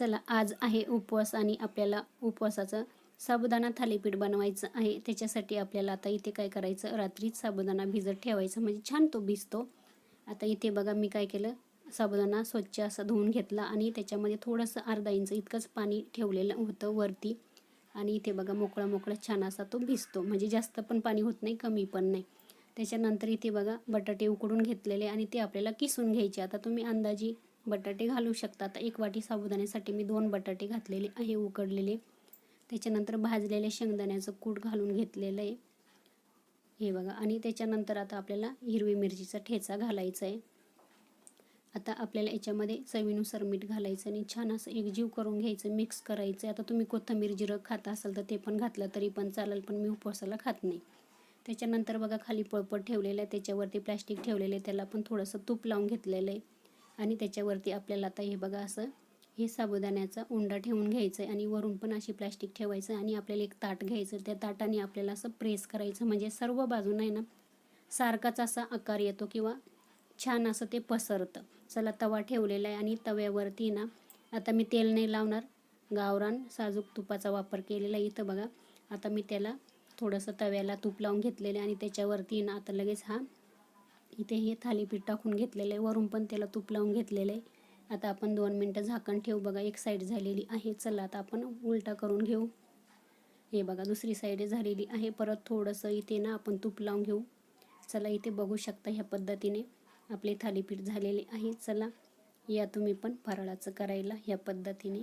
चला आज आहे उपवास आणि आपल्याला उपवासाचं साबुदाणा थालीपीठ बनवायचं आहे. त्याच्यासाठी आपल्याला आता इथे काय करायचं? रात्रीच साबुदाणा भिजत ठेवायचं. म्हणजे छान तो भिजतो. आता इथे बघा मी काय केलं? साबुदाणा स्वच्छ असा धुवून घेतला आणि त्याच्यामध्ये थोडंसं अर्धा इंच इतकंच पाणी ठेवलेलं होतं वरती. आणि इथे बघा मोकळा मोकळा छान असा तो भिजतो. म्हणजे जास्त पण पाणी होत नाही कमी पण नाही. त्याच्यानंतर इथे बघा बटाटे उकडून घेतलेले आणि ते आपल्याला किसून घ्यायचे. आता तुम्ही अंदाजी बटाटे घालू शकता. आता एक वाटी साबुदाण्यासाठी मी दोन बटाटे घातलेले आहे उकडलेले. त्याच्यानंतर भाजलेले शेंगदाण्याचं कूट घालून घेतलेलं आहे. हे बघा. आणि त्याच्यानंतर आता आपल्याला हिरवी मिरचीचा ठेचा घालायचा आहे. आता आपल्याला याच्यामध्ये चवीनुसार मीठ घालायचं आणि छान असं एकजीव करून घ्यायचं मिक्स करायचं. आता तुम्ही कोथंबीर जिरं खात असाल तर ते पण घातलं तरी पण चालेल पण मी उपवासाला खात नाही. त्याच्यानंतर बघा खाली पळपट ठेवलेलं आहे. त्याच्यावरती प्लॅस्टिक ठेवलेलं आहे. त्याला पण थोडंसं तूप लावून घेतलेलं आहे. आणि त्याच्यावरती आपल्याला आता हे बघा असं हे साबुदाण्याचा उंडा ठेवून घ्यायचं आहे आणि वरून पण अशी प्लॅस्टिक ठेवायचं आणि आपल्याला एक ताट घ्यायचं. त्या ताटाने आपल्याला असं प्रेस करायचं. म्हणजे सर्व बाजूनं आहे ना सारखाच असा आकार येतो किंवा छान असं ते पसरतं. चला तवा ठेवलेला आहे आणि तव्यावरती ना आता मी तेल नाही लावणार. गावरान साजूक तुपाचा वापर केलेला आहे इथं बघा. आता मी त्याला थोडंसं तव्याला तूप लावून घेतलेलं आहे आणि त्याच्यावरती ना आता लगेच हा इथे हे थालीपीठ टाकून घेतलेलं आहे. वरून पण त्याला तूप लावून घेतलेलं आहे. आता आपण दोन मिनटं झाकण ठेवू बघा. एक साईड झालेली आहे. चला आता आपण उलटा करून घेऊ. हे बघा दुसरी साईड झालेली आहे. परत थोडंसं इथे ना आपण तूप लावून घेऊ. चला इथे बघू शकता ह्या पद्धतीने आपले थालीपीठ झालेले आहे. चला या तुम्ही पण फराळाचं करायला ह्या पद्धतीने.